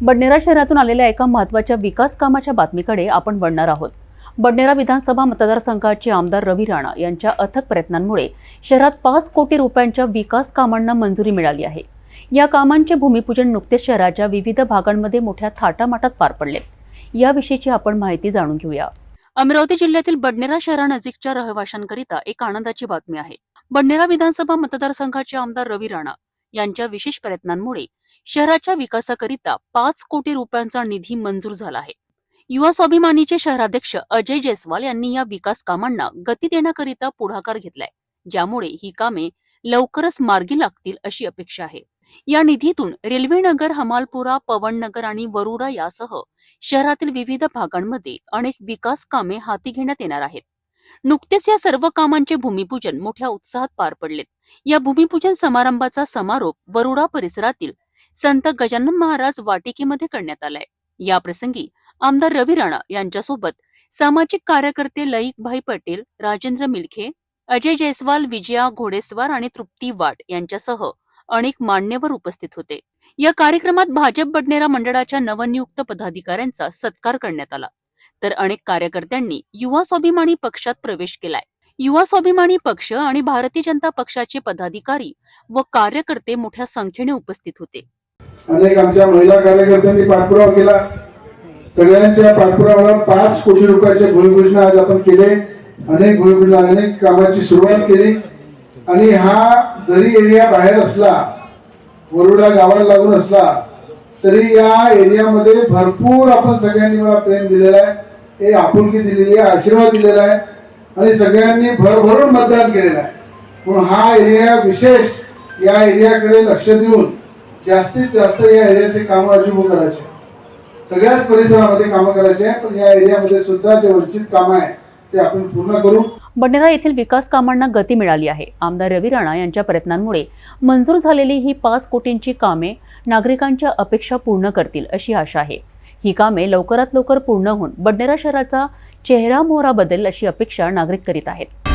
बडनेरा शहरातून आलेल्या एका महत्त्वाच्या विकास कामाच्या बातमीकडे आपण वळणार आहोत. बडनेरा विधानसभा मतदारसंघाचे आमदार रवी राणा यांच्या अथक प्रयत्नांमुळे शहरात पाच कोटी रुपयांच्या विकास कामांना मंजुरी मिळाली आहे. या कामांचे भूमिपूजन नुकतेच शहराच्या विविध भागांमध्ये मोठ्या थाटामाटात पार पडले. याविषयीची आपण माहिती जाणून घेऊया. अमरावती जिल्ह्यातील बडनेरा शहरानजीकच्या रहिवाशांकरिता एक आनंदाची बातमी आहे. बडनेरा विधानसभा मतदारसंघाचे आमदार रवी राणा यांच्या विशेष प्रयत्नांमुळे शहराच्या विकासाकरिता पाच कोटी रुपयांचा निधी मंजूर झाला आहे. युवा स्वाभिमानीचे शहराध्यक्ष अजय जयस्वाल यांनी या विकास कामांना गती देण्याकरिता पुढाकार घेतलाय ज्यामुळे ही कामे लवकरच मार्गी लागतील अशी अपेक्षा आहे. या निधीतून रेल्वेनगर हमालपुरा पवननगर आणि वरुडा यासह शहरातील विविध भागांमध्ये अनेक विकास कामे हाती घेण्यात येणार आहेत. नुकतेच या सर्व कामांचे भूमिपूजन मोठ्या उत्साहात पार पडलेत. या भूमिपूजन समारंभाचा समारोप वरुडा परिसरातील संत गजानन महाराज वाटिकेमध्ये करण्यात आलाय. या प्रसंगी आमदार रवी राणा यांच्यासोबत सामाजिक कार्यकर्ते लईकभाई पटेल राजेंद्र मिलखे अजय जयस्वाल विजया घोडेस्वार आणि तृप्ती वाट यांच्यासह अनेक मान्यवर उपस्थित होते. या कार्यक्रमात भाजप बडनेरा मंडळाच्या नवनियुक्त पदाधिकाऱ्यांचा सत्कार करण्यात आला. तर अनेक कार्यकर्त्यांनी युवा स्वाभिमानी पक्षात प्रवेश केलाय. युवा स्वाभिमानी पक्ष आणि भारतीय जनता पक्षाचे पदाधिकारी व कार्यकर्ते मोठ्या संख्येने उपस्थित होते. अनेक आमच्या महिला कार्यकर्त्यांनी पाठपुरावा केला. सगळ्यांच्या पाठपुराव्यावर पाच कोटी रुपयाचे भूमिपूजन आज आपण केले. अनेक भूमिपूजन अनेक कामाची सुरुवात केली. आणि हा जरी एरिया बाहेर असला वरुडा गावाला लागून असला तरी या एरियामध्ये भरपूर आपण सगळ्यांनी मला प्रेम दिलेलं आहे. हे आपुलकी दिलेली आहे आशीर्वाद दिलेला आहे आणि सगळ्यांनी भरभरून मतदान केलेलं आहे. म्हणून हा एरिया विशेष या एरियाकडे लक्ष देऊन जास्तीत जास्त या एरियाचे कामं अचूक करायचे. सगळ्याच परिसरामध्ये कामं करायचे आहे पण या एरियामध्ये सुद्धा जे वंचित कामं आहे ते आपण पूर्ण करू. बंडेरा येथील विकास कामांना गती मिळाली आहे. आमदार रवी राणा यांच्या प्रयत्नांमुळे मंजूर झालेली ही पाच कोटींची कामे नागरिकांच्या अपेक्षा पूर्ण करतील अशी आशा आहे. ही कामे लवकरात लवकर पूर्ण होऊन बंडेरा शहराचा चेहरा मोहरा बदल अशी अपेक्षा नागरिक करीत आहेत.